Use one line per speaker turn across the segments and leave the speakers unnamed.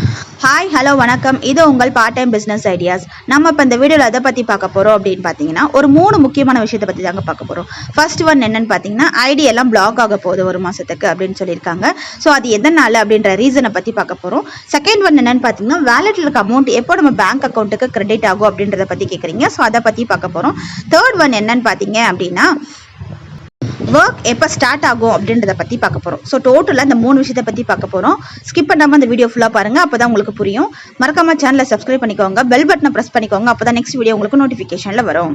Hi hello வணக்கம். இது உங்கள் பார்ட் டைம் பிஸ்னஸ் ஐடியாஸ் நம்ம இப்போ இந்த வீடியோவில் எதை பற்றி பார்க்க போகிறோம் அப்படின்னு பார்த்தீங்கன்னா ஒரு மூணு முக்கியமான விஷயத்தை பற்றி தாங்க பார்க்க போகிறோம் ஃபர்ஸ்ட் ஒன் என்னென்னு பார்த்தீங்கன்னா ஐடி எல்லாம் பிளாக் ஆக போகுது ஒரு மாதத்துக்கு அப்படின்னு சொல்லியிருக்காங்க. ஸோ அது எதனால் அப்படின்ற ரீசனை பற்றி பார்க்க போகிறோம் செகண்ட் ஒன் என்னென்னு பார்த்தீங்கன்னா வேலெட்டில் இருக்க அமௌண்ட் எப்போ நம்ம பேங்க் அக்கௌண்ட்டுக்கு கிரெடிட் ஆகும் அப்படின்றத பற்றி கேட்குறீங்க ஸோ அதை பற்றி பார்க்க போகிறோம் தேர்ட் ஒன் என்னன்னு பார்த்தீங்க அப்படின்னா எப்போ ஸ்டார்ட் ஆகும் அப்படின்றத பற்றி பார்க்க போகிறோம் ஸோ டோட்டலாக இந்த மூணு விஷயத்தை பற்றி பார்க்க போகிறோம் ஸ்கிப் பண்ணாமல் இந்த வீடியோ ஃபுல்லாக பாருங்கள் அப்போ தான் உங்களுக்கு புரியும். மறக்காம சேனலை சப்ஸ்கிரைப் பண்ணிக்கோங்க பெல் பட்டனை ப்ரெஸ் பண்ணிக்கோங்க அப்போ தான் நெக்ஸ்ட் வீடியோ உங்களுக்கு நோட்டிஃபிகேஷனில் வரும்.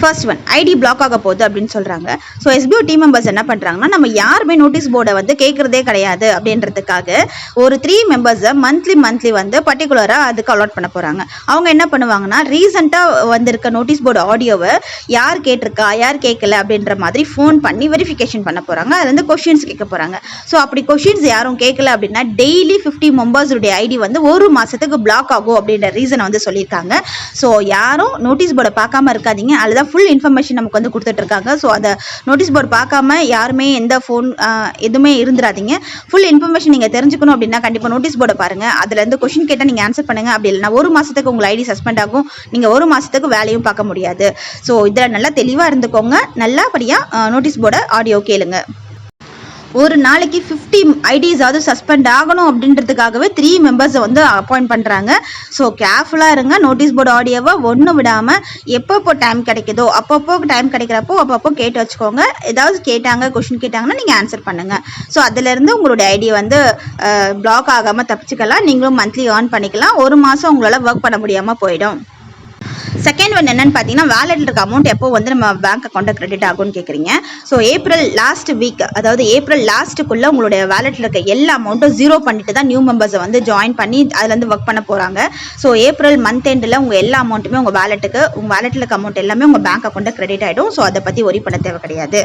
ஃபர்ஸ்ட் ஒன் ஐடி பிளாக் ஆக போகுது அப்படின்னு சொல்கிறாங்க ஸோ எஸ்பிஓ டீம் மெம்பர்ஸ் என்ன பண்ணுறாங்கன்னா நம்ம யாருமே நோட்டீஸ் போர்டை வந்து கேட்குறதே கிடையாது அப்படின்றதுக்காக ஒரு த்ரீ மெம்பர்ஸை மந்த்லி மந்த்லி வந்து பர்டிகுலராக அதுக்கு அலாட் பண்ண போகிறாங்க அவங்க என்ன பண்ணுவாங்கன்னா ரீசெண்டாக வந்திருக்க நோட்டீஸ் போர்டு ஆடியோவை யார் கேட்டிருக்கா யார் கேட்கல அப்படின்ற மாதிரி ஃபோன் பண்ணி வெரிஃபிகேஷன் பண்ண போகிறாங்க அது வந்து கொஷின்ஸ் கேட்க போகிறாங்க ஸோ அப்படி கொஷின்ஸ் யாரும் கேட்கல அப்படின்னா டெய்லி ஃபிஃப்டி மெம்பர்ஸுடைய ஐடி வந்து ஒரு மாதத்துக்கு பிளாக் ஆகும் அப்படின்ற ரீசனை வந்து சொல்லியிருக்காங்க. ஸோ யாரும் நோட்டீஸ் போர்டை பார்க்காம இருக்காதீங்க. அதுதான் ஃபுல் இன்ஃபர்மேஷன் நமக்கு வந்து கொடுத்துட்ருக்காங்க. ஸோ அதை நோட்டீஸ் போர்டு பார்க்காம யாருமே எந்த ஃபோன் எதுவுமே இருந்துடாதீங்க ஃபுல் இன்ஃபர்மேஷன் நீங்கள் தெரிஞ்சுக்கணும் அப்படின்னா கண்டிப்பாக நோட்டீஸ் போர்டை பாருங்கள் அதுலேருந்து கொஷின் கேட்டால் நீங்கள் ஆன்சர் பண்ணுங்க. அப்படி இல்லைனா ஒரு மாதத்துக்கு உங்கள் ஐடி சஸ்பெண்ட் ஆகும். நீங்கள் ஒரு மாதத்துக்கு வேலையும் பார்க்க முடியாது. ஸோ இதில் நல்லா தெளிவாக இருந்துக்கோங்க. நல்லபடியாக நோட்டீஸ் போர்டை ஆடியோ கேளுங்க. ஒரு நாளைக்கு ஃபிஃப்டி ஐடிஸாவது சஸ்பெண்ட் ஆகணும் அப்படின்றதுக்காகவே த்ரீ மெம்பர்ஸை வந்து அப்பாயிண்ட் பண்ணுறாங்க ஸோ கேர்ஃபுல்லாக இருங்க. நோட்டீஸ் போர்டு ஆடியோவை ஒன்றும் விடாமல் எப்பப்போ டைம் கிடைக்குதோ அப்பப்போ டைம் கிடைக்கிறப்போ அப்பப்போ கேட்டு வச்சுக்கோங்க. ஏதாவது கேட்டாங்க கொஷின் கேட்டாங்கன்னா நீங்கள் ஆன்சர் பண்ணுங்கள் ஸோ அதுலேருந்து உங்களுடைய ஐடி வந்து பிளாக் ஆகாமல் தப்பிச்சுக்கலாம். நீங்களும் மந்த்லி ஏர்ன் பண்ணிக்கலாம். ஒரு மாதம் உங்களால் ஒர்க் பண்ண முடியாமல் போயிடும். செகண்ட் ஒன் என்னன்னு பார்த்தீங்கன்னா வேலெட்டில் இருக்க அமௌண்ட் எப்போ வந்து நம்ம பேங்க் அக்கௌண்ட்டை கிரெடிட் ஆகும்னு கேட்குறீங்க ஸோ ஏப்ரல் லாஸ்ட் வீக் அதாவது ஏப்ரல் லாஸ்ட்டுக்குள்ளே உங்களுடைய வேலெட்டில் இருக்க எல்லா அமௌண்ட்டும் ஜீரோ பண்ணிட்டு தான் நியூ மெம்பர்ஸை வந்து ஜாயின் பண்ணி அதுலேருந்து ஒர்க் பண்ண போகிறாங்க ஸோ ஏப்ரல் மந்த் எண்டில் உங்கள் எல்லா அமௌண்ட்டுமே உங்கள் வேலெட்டுக்கு உங்கள் வேலெட்டில் இருக்க அமௌண்ட் எல்லாமே உங்கள் பேங்க் அக்கௌண்ட்டை கிரெடிட் ஆகிடும் ஸோ அதை பற்றி ஒரி பண்ண தேவை கிடையாது.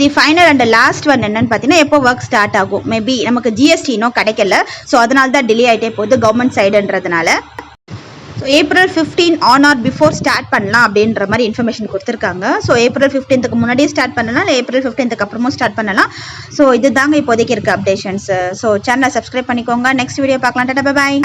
The final and last one என்னன்னு பார்த்தீங்கன்னா எப்போ ஒர்க் ஸ்டார்ட் ஆகும்? மேபி நமக்கு ஜிஎஸ்டி இன்னும் கிடைக்கல. ஸோ அதனால தான் டிலே ஆகிட்டே போகுது government சைடுன்றதுனால so April fifteen on or before start பண்ணலாம் அப்படின்ற மாதிரி இன்ஃபர்மேஷன் கொடுத்துருக்காங்க. ஸோ ஏப்ரல் ஃபிஃப்டீன்த்துக்கு முன்னாடியே ஸ்டார்ட் பண்ணலாம் இல்லை ஏப்ரல் ஃபிஃப்டீன்த்துக்கு அப்புறமும் ஸ்டார்ட் பண்ணலாம். ஸோ இது தாங்க இப்போதைக்கு இருக்க அப்டேஷன்ஸ் ஸோ சேனலை சப்ஸ்கிரைப் பண்ணிக்கோங்க. நெக்ஸ்ட் வீடியோ பார்க்கலாம். Tata bye